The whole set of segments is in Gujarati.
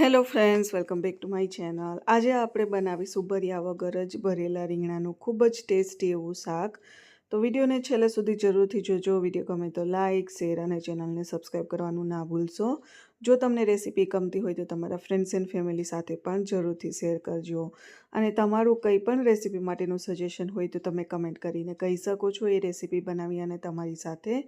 Hello friends welcome back to my channel આજે આપણે બનાવીશું ભર્યા વગર જ ભરેલા રીંગણાનું ખૂબ જ ટેસ્ટી એવું શાક. તો વિડીયોને છેલ્લે સુધી જરૂરથી જોજો. વીડિયો ગમે તો લાઇક શેર અને ચેનલને સબસ્ક્રાઈબ કરવાનું ના ભૂલશો. જો તમને રેસીપી ગમતી હોય તો તમારા ફ્રેન્ડ્સ એન્ડ ફેમિલી સાથે પણ જરૂરથી શેર કરજો. અને તમારું કંઈ પણ રેસીપી માટેનું સજેશન હોય તો તમે કમેન્ટ કરીને કહી શકો છો એ રેસીપી બનાવી અને તમારી સાથે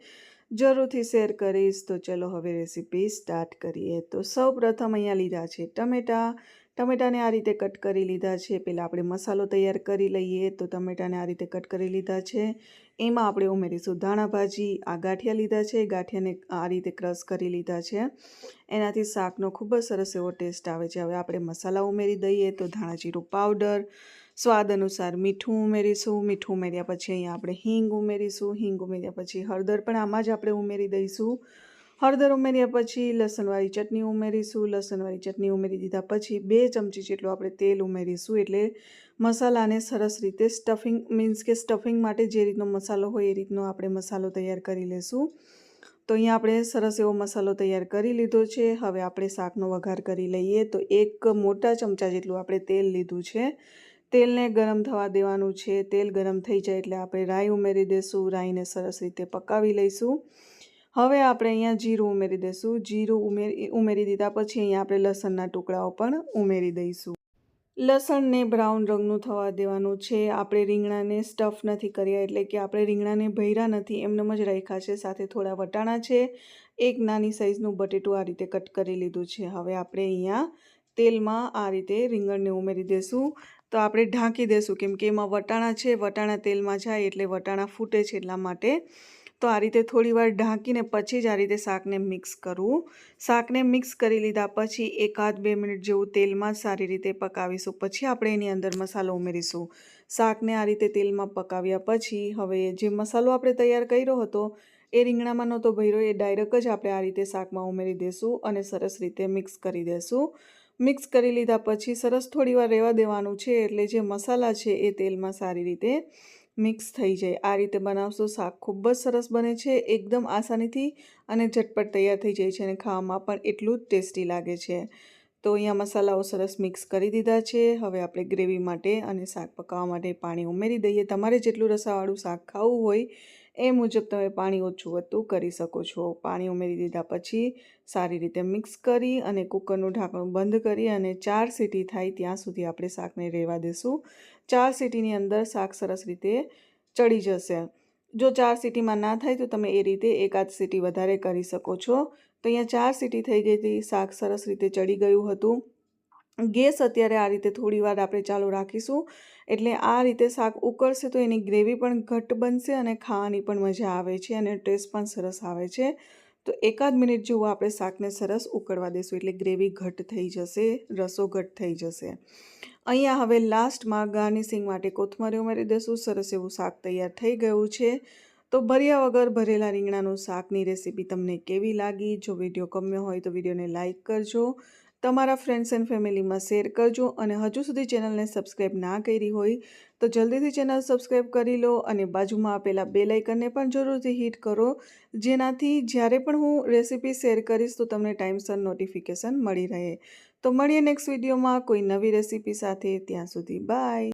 જરૂરથી શેર કરીશ. તો ચલો હવે રેસીપી સ્ટાર્ટ કરીએ. તો સૌ પ્રથમ અહીંયા લીધા છે ટમેટાં ટમેટાને આ રીતે કટ કરી લીધા છે. પહેલાં આપણે મસાલો તૈયાર કરી લઈએ તો ટમેટાને આ રીતે કટ કરી લીધા છે. એમાં આપણે ઉમેરીશું ધાણા ભાજી આ ગાંઠિયા લીધા છે. ગાંઠિયાને આ રીતે ક્રશ કરી લીધા છે. એનાથી શાકનો ખૂબ જ સરસ એવો ટેસ્ટ આવે છે. હવે આપણે મસાલા ઉમેરી દઈએ તો ધાણા જીરું પાવડર, સ્વાદ અનુસાર મીઠું ઉમેરીશું. મીઠું ઉમેર્યા પછી અહીંયા આપણે હિંગ ઉમેરીશું. હિંગ ઉમેર્યા પછી હળદર પણ આમાં જ આપણે ઉમેરી દઈશું. હળદર ઉમેર્યા પછી લસણવાળી ચટણી ઉમેરીશું. લસણવાળી ચટણી ઉમેરી દીધા પછી બે ચમચી જેટલું આપણે તેલ ઉમેરીશું. એટલે મસાલાને સરસ રીતે સ્ટફિંગ મીન્સ કે સ્ટફિંગ માટે જે રીતનો મસાલો હોય એ રીતનો આપણે મસાલો તૈયાર કરી લેશું. તો અહીંયા આપણે સરસ એવો મસાલો તૈયાર કરી લીધો છે. હવે આપણે શાકનો વઘાર કરી લઈએ. તો એક મોટા ચમચા જેટલું આપણે તેલ લીધું છે. તેલને ગરમ થવા દેવાનું છે. તેલ ગરમ થઈ જાય એટલે આપણે રાઈ ઉમેરી દઈશું રાઈને સરસ રીતે પકાવી લઈશું. હવે આપણે અહીંયા જીરું ઉમેરી દઈશું. જીરું ઉમેરી ઉમેરી દીધા પછી અહીંયા આપણે લસણના ટુકડાઓ પણ ઉમેરી દઈશું. લસણને બ્રાઉન રંગનું થવા દેવાનું છે. આપણે રીંગણાને સ્ટફ નથી કર્યા એટલે કે આપણે રીંગણાને ભૈરા નથી. એમનેમ જ રાખ્યા છે. સાથે થોડા વટાણા છે. એક નાની સાઇઝનું બટેટું આ રીતે કટ કરી લીધું છે. હવે આપણે અહીંયા તેલમાં આ રીતે રીંગણને ઉમેરી દઈશું. તો આપણે ઢાંકી દઈશું કેમ કે એમાં વટાણા છે. વટાણા તેલમાં જાય એટલે વટાણા ફૂટે છે એટલા માટે તો આ રીતે થોડીવાર ઢાંકીને પછી જ આ રીતે શાકને મિક્સ કરવું શાકને મિક્સ કરી લીધા પછી એકાદ બે મિનિટ જેવું તેલમાં સારી રીતે પકાવીશું. પછી આપણે એની અંદર મસાલો ઉમેરીશું. શાકને આ રીતે તેલમાં પકાવ્યા પછી હવે જે મસાલો આપણે તૈયાર કર્યો હતો, એ રીંગણામાં નહોતો ભર્યો, એ ડાયરેક્ટ જ આપણે આ રીતે શાકમાં ઉમેરી દઈશું અને સરસ રીતે મિક્સ કરી દઈશું મિક્સ કરી લીધા પછી સરસ થોડી વાર રહેવા દેવાનું છે એટલે જે મસાલા છે એ તેલમાં સારી રીતે મિક્સ થઈ જાય. આ રીતે બનાવશો શાક ખૂબ જ સરસ બને છે, એકદમ આસાનીથી અને ઝટપટ તૈયાર થઈ જાય છે અને ખાવામાં પણ એટલું જ ટેસ્ટી લાગે છે. તો અહીંયા મસાલાઓ સરસ મિક્સ કરી દીધા છે. હવે આપણે ગ્રેવી માટે અને શાક પકાવવા માટે પાણી ઉમેરી દઈએ. તમારે જેટલું રસાવાળું શાક ખાવું હોય એ મુજબ તમે પાણી ઓછું વધતું કરી શકો છો. પાણી ઉમેરી દીધા પછી સારી રીતે મિક્સ કરી અને કુકરનું ઢાંકણું બંધ કરી અને ચાર સીટી થાય ત્યાં સુધી આપણે શાકને રહેવા દેશું. ચાર સીટીની અંદર શાક સરસ રીતે ચડી જશે. જો ચાર સીટીમાં ના થાય તો તમે એ રીતે એકાદ સીટી વધારે કરી શકો છો. તો અહીંયા ચાર સીટી થઈ ગઈ હતી. શાક સરસ રીતે ચડી ગયું હતું. ગેસ અત્યારે આ રીતે થોડી વાર આપણે ચાલુ રાખીશું. એટલે આ રીતે શાક ઉકળશે તો એની ગ્રેવી પણ ઘટ બનશે અને ખાવાની પણ મજા આવે છે અને ટેસ્ટ પણ સરસ આવે છે. તો એકાદ મિનિટ જેવું આપણે શાકને સરસ ઉકળવા દઈશું એટલે ગ્રેવી ઘટ થઈ જશે, રસો ઘટ થઈ જશે. અહીંયા હવે લાસ્ટમાં ગાર્નિશિંગ માટે કોથમરી ઉમેરી દઈશું સરસ એવું શાક તૈયાર થઈ ગયું છે. તો ભર્યા વગર ભરેલા રીંગણાનું શાકની રેસીપી તમને કેવી લાગી? જો વીડિયો ગમ્યો હોય તો વિડીયોને લાઇક કરજો. તમારા ફ્રેન્ડ્સ એન્ડ ફેમિલીમાં શેર કરજો અને હજુ સુધી ચેનલને સબસ્ક્રાઈબ ના કરી હોય તો જલ્દીથી ચેનલ સબસ્ક્રાઈબ કરી લો અને બાજુમાં આપેલા બે લાઇકનને પણ જરૂરથી હિટ કરો. જેનાથી જ્યારે પણ હું રેસીપી શેર કરીશ તો તમને ટાઈમસર નોટિફિકેશન મળી રહે. તો મળીએ નેક્સ્ટ વિડીયોમાં કોઈ નવી રેસીપી સાથે. ત્યાં સુધી બાય